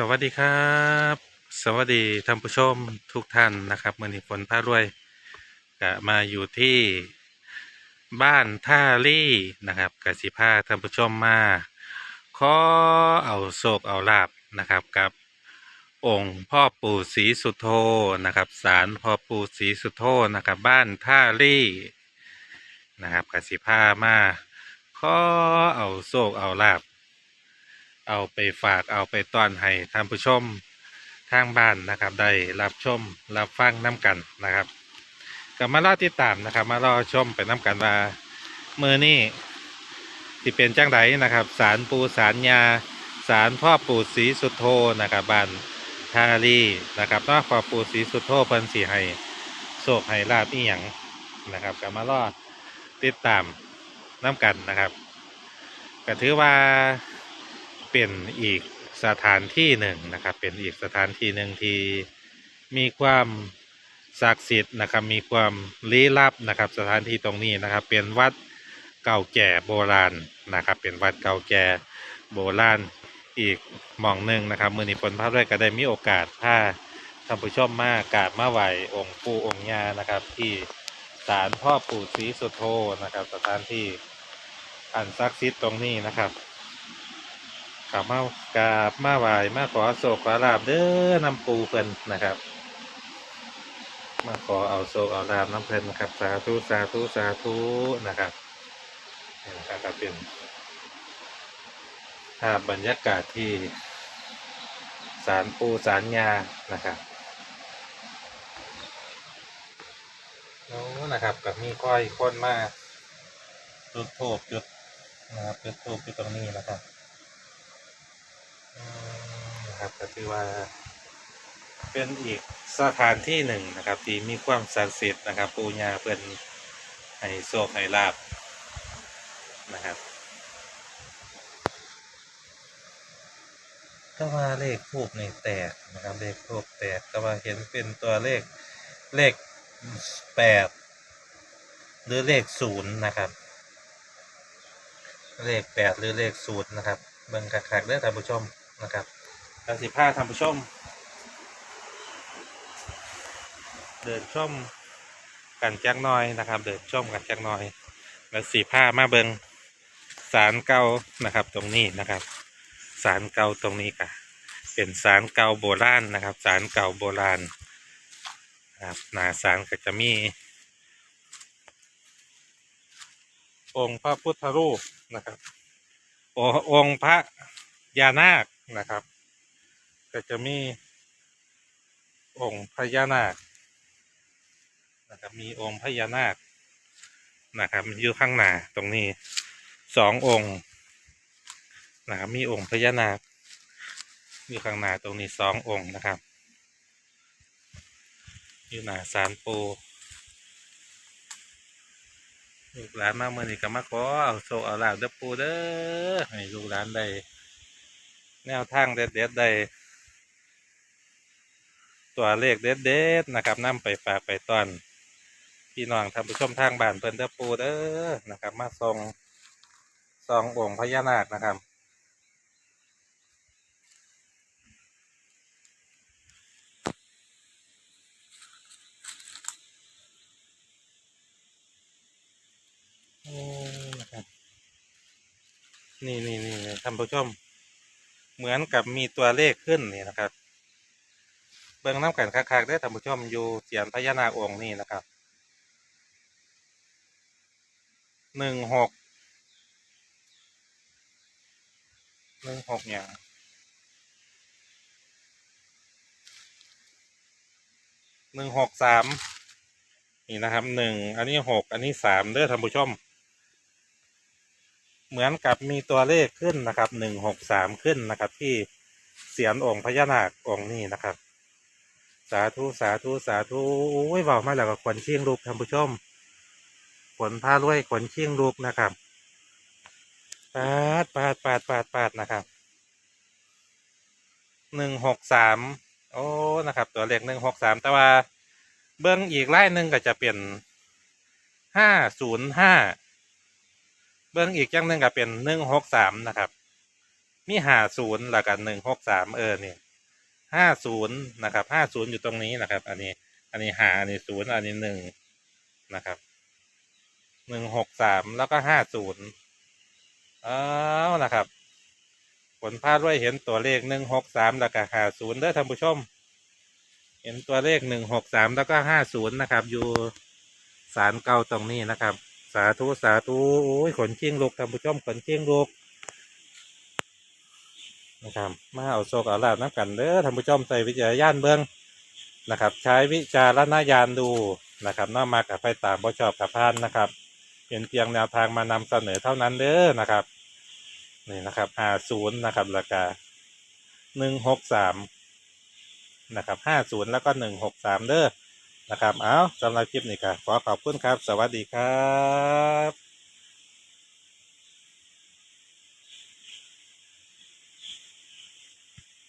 สวัสดีครับ สวัสดีท่านผู้ชมทุกท่านนะครับมื่อนี้ฝนพารวยก็มาอยู่ที่บ้านท่าลี่นะครับกสิพาท่านผู้ชมมาขอเอาโศกเอาลาบนะครับกับ องค์พ่อปู่ศรีสุโธนะครับศาลพ่อปู่ศรีสุโธนะครับบ้านท่าลี่นะครับกสิพามาขอเอาโศกเอาลาบ เอาไปฝากเอาไปต้อนให้ท่านผู้ชมทางบ้านนะครับ ได้รับชมรับฟังน้ำกันนะครับก็มารอติดตามนะครับ มารอชมไปน้ำกันว่ามือนี่ที่เป็นจังไดนะครับ สารปูสารยาสารพ่อปู่ศรีสุโธนะครับบ้านทารีนะครับนอกพ่อปู่ศรีสุโธเพิ่นสีให้โศกให้ลาบอีหยังนะครับก็มารอติดตามน้ำกันนะครับก็ถือว่า เป็นอีกสถานที่หนึ่งนะครับ เป็นอีกสถานที่หนึ่งที่มีความศักดิ์สิทธิ์นะครับ มีความลี้ลับนะครับ สถานที่ตรงนี้นะครับ เป็นวัดเก่าแก่โบราณนะครับ เป็นวัดเก่าแก่โบราณอีกหม่องหนึ่งนะครับ มือนี้ฝนพาด้วยก็ได้มีโอกาสพาท่านผู้ชมมากราบมาไหวองค์ปู่องค์ย่านะครับ ที่ศาลพ่อปู่ศรีสุโธนะครับ สถานที่อันศักดิ์สิทธิ์ตรงนี้นะครับ กับมากราบมาไหวมาขอโศกขอลาบเด้อนำปูเพิ่นนะครับ มาขอเอาโศกเอาลาบน้ำเพิ่นนะครับ สาธุสาธุสาธุนะครับนี่นะครับก็เป็นภาพบรรยากาศที่ศาลปูศาลยานะครับโน้นะครับกับมีค่อยคนมาจุดโทบจุดนะครับจุดโทบจุดตรงนี้นะครับ นะครับ ก็ถือว่า เป็นอีกสถานที่หนึ่งนะครับ ที่มีความศักดิ์สิทธิ์นะครับ ปูญาเพิ่นให้โชคให้ลาบนะครับก็ว่าเลขทูบในแตกนะครับเลขทูบแตกก็ว่าเห็นเป็นตัวเลขเลขแปดหรือเลขศูนย์นะครับ เลขแปดหรือเลขศูนย์นะครับเบิ่งคักๆเด้อท่านผู้ชมนะครับ กสิพาท่านผู้ชม เดินชมกันแจักหน้อยนะครับ เดินชมกันแจักหน้อย แล้วสีผ้ามาเบิงสารเก่านะครับ ตรงนี้นะครับ สารเก่าตรงนี้ค่ะ เป็นสารเก่าโบราณนะครับ สารเก่าโบราณนะครับหนาสารก็จะมี องค์พระพุทธรูปนะครับ องค์พระยานาคนะครับ ก็จะมี องค์พญานาคนะครับมีองค์พญานาคนะครับอยู่ข้างหน้าตรงนี้สององค์นะครับมีองค์พญานาคอยู่ข้างหน้าตรงนี้สององค์นะครับ อยู่หน้าศาลปูลูกหลานมาเมื่อนี้ก็มาขอเอาโซเอาลาบเด้อปูเด้อให้ลูกหลานได้แนวทางเด็ดๆได้ ตัวเลขเด็ดๆนะครับนำไปฝากไปตอนพี่น้องท่านผู้ชมทางบ้านเพิ่นเด้อปูเด้อนะครับ มาส่งซององค์พญานาคนะครับนี่นี่นี่ท่านผู้ชม เหมือนกับมีตัวเลขขึ้นนี่นะครับ บิ่งน้ำกันคักๆได้ท่านผู้ชมอยู่เสียนพญานาคองค์นี่นะครับหนึ่งหกหนึ่งหกอย่างหนึ่งหกสามนี่นะครับหนึ่งอันนี้หกอันนี้สามเด้อท่านผู้ชม เหมือนกับมีตัวเลขขึ้นนะครับหนึ่งหกสามขึ้นนะครับ ที่เสียนองค์พญานาคองค์นี้นะครับ สาธุสาธุสาธุโอ้ยเบามาแล้วก็ขวัญเชียงลูกท่านผู้ชมขนพารวยขวัญเชียงลูกนะครับปาดปาดปาดปาดปาดนะครับหนึ่งหกสามโอ้นะครับ ตัวเลขหนึ่งหกสามแต่ว่าเบิ้องอีกไล่หนึ่งก็จะเป็นห้าศูนย์ห้าเบิ้องอีกอย่างหนึ่งก็เป็นหนึ่งหกสามนะครับ มีหาศูนย์แล้วกันหนึ่งหกสามเออเนี่ย ห้าศูนย์นะครับห้าศูนย์อยู่ตรงนี้นะครับ อันนี้ อันนี้หาอันนี้ศูนย์อันนี้หนึ่งนะครับหนึ่งหกสามแล้วก็ห้าศูนย์อ้าวนะครับผลพลาดด้วยเห็นตัวเลขหนึ่งหกสามแล้วก็ห้าศูนย์เด้อท่านผู้ชม เห็นตัวเลขหนึ่งหกสามแล้วก็ห้าศูนย์นะครับ อยู่สารเก่าตรงนี้นะครับ สาธุสาธุโอ้ยขนเชียงลูกท่านผู้ชมขนเชียงลูก นะครับ มาเอาโชคเอาลาบน้ำกันเด้อท่านผู้ชมใส่วิจารณญาณเบิ้องนะครับ ใช้วิจารณญาณดูนะครับน่ามากับไปตามบ่ชอบกับพานนะครับเป็นเพียงแนวทางมานำเสนอเท่านั้นเด้อนะครับนี่นะครับห้าศูนย์นะครับราคาหนึ่งหกสามนะครับห้าศูนย์แล้วก็หนึ่งหกสามเด้อนะครับ เอาสำหรับคลิปนี้ครับขอขอบคุณครับ สวัสดีครับ